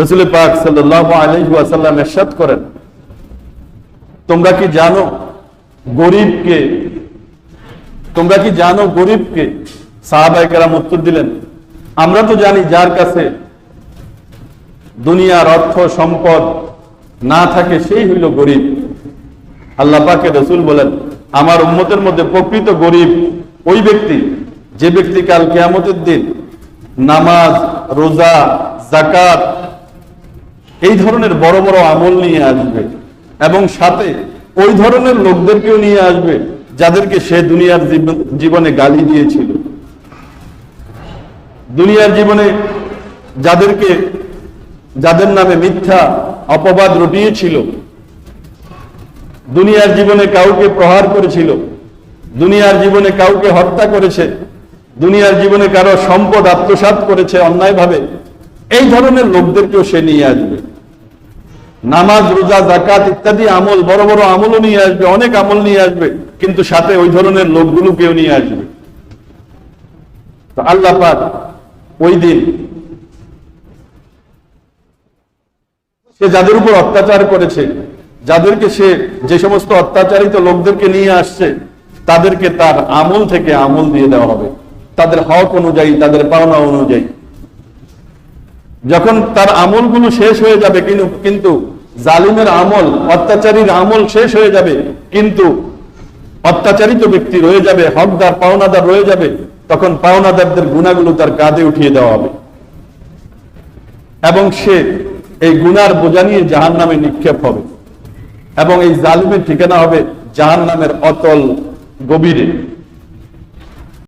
রসুল পাক আলহাসাল্লাম এরশাদ করেন। তোমরা কি জানো গরিবকে, তোমরা কি জানো গরিবকে সাহাবাহিকেরাম উত্তর দিলেন? আমরা তো জানি যার কাছে দুনিয়ার অর্থ, সম্পদ না থাকে, সেই হইল গরিব। আল্লাহ পাকে রসুল বলেন, আমার উম্মতের মধ্যে প্রকৃত গরিব ওই ব্যক্তি, যে ব্যক্তি কাল কেয়ামতের দিন নামাজ, রোজা জাকাত এই ধরনের বড় বড় আমল নিয়ে আসবে। এবং সাথে ওই ধরনের লোকদেরকেও নিয়ে আসবে, যাদেরকে সে দুনিয়ার জীবনে গালি দিয়েছিল। দুনিয়ার জীবনে যাদেরকে, যাদের নামে মিথ্যা অপবাদ রটিয়েছিল, দুনিয়ার জীবনে কাউকে প্রহার করেছিল, দুনিয়ার জীবনে কাউকে হত্যা করেছে, দুনিয়ার জীবনে কারও সম্পদ আত্মসাৎ করেছে অন্যায়ভাবে, এই ধরনের লোকদেরকেও সে নিয়ে আসবে। নামাজ, রোজা জাকাত ইত্যাদি আমল, বড় বড় আমলও নিয়ে আসবে, অনেক আমল নিয়ে আসবে, কিন্তু সাথে ওই ধরনের লোকগুলোকেও নিয়ে আসবে। আল্লাহ পাক ওই দিন সে যাদের উপর অত্যাচার করেছে, যাদেরকে সে যে সমস্ত অত্যাচারিত লোকদেরকে নিয়ে আসছে, তাদেরকে তার আমল থেকে আমল দিয়ে দেওয়া হবে। তাদের হক অনুযায়ী, তাদের পাওনা অনুযায়ী। যখন তার আমলগুলো শেষ হয়ে যাবে কিন্তু জালিমের আমল, অত্যাচারীর আমল শেষ হয়ে যাবে, কিন্তু অত্যাচারিত ব্যক্তি রয়ে যাবে, হকদার, পাওনাদার রয়ে যাবে, তখন পাওনাদারদের গুণাগুলো তার কাঁধে উঠিয়ে দেওয়া হবে। এবং সে এই গুনার বোঝা নিয়ে জাহান নামে নিক্ষেপ হবে। এবং এই জালিমের ঠিকানা হবে জাহান নামের অতল গভীরে।